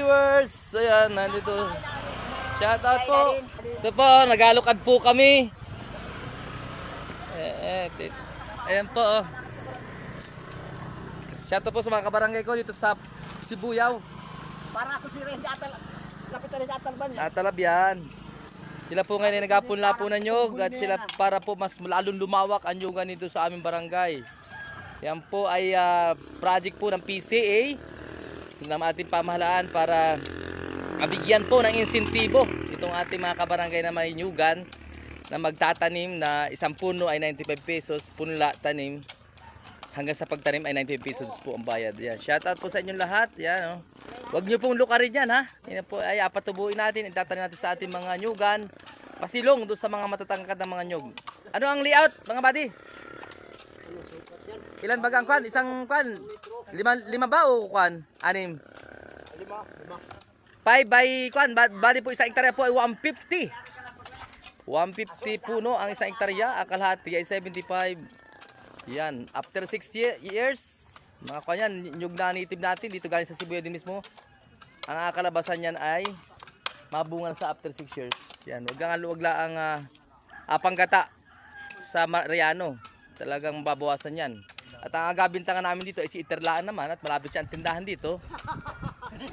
Viewers, ayan, nandito. Shout out po. Ito po, nagalukad po kami. Eh, eh, ayan po. oh. Shout out po sa mga kabarangay ko dito sa Sibuyaw. Para ako si Randy Atal. Kapitan Randy Atalban. Natalab yan. Sila po ngayon ay nagapon-lapon ng nyog at sila para po mas lalong lumawak ang nyugan dito sa aming barangay. Yan po ay ah, project po ng PCA ng ating pamahalaan para mabigyan po ng insentibo itong ating mga kabarangay na may nyugan na magtatanim na isang puno ay 95 pesos, punla tanim hanggang sa pagtanim ay 95 pesos po ang bayad. Yan. Shout out po sa inyong lahat. Yan, oh. Huwag niyo pong lukarin yan ha. Yan po ay apatubuin natin, itatanim natin sa ating mga nyugan. Pasilong doon sa mga matatangkad ng mga nyug. Ano ang layout mga buddy? Ilan bagang kwan? Isang kwan? Lima, lima ba o kwan? Anim? Lima, lima. 5 by kwan, ba- bali po isang hektarya po ay 150. 150 puno ang isang hektarya, ang kalahati ay 75. Yan, after 6 years, mga kwan yan, yung nanitib natin dito galing sa Sibuya din mismo. Ang akalabasan yan ay mabungan sa after 6 years. Yan, wag lang wag lang ang uh, apanggata sa Mariano. Talagang babawasan yan. At ang agabintangan namin dito ay si Iterlaan naman at malapit siya ang tindahan dito.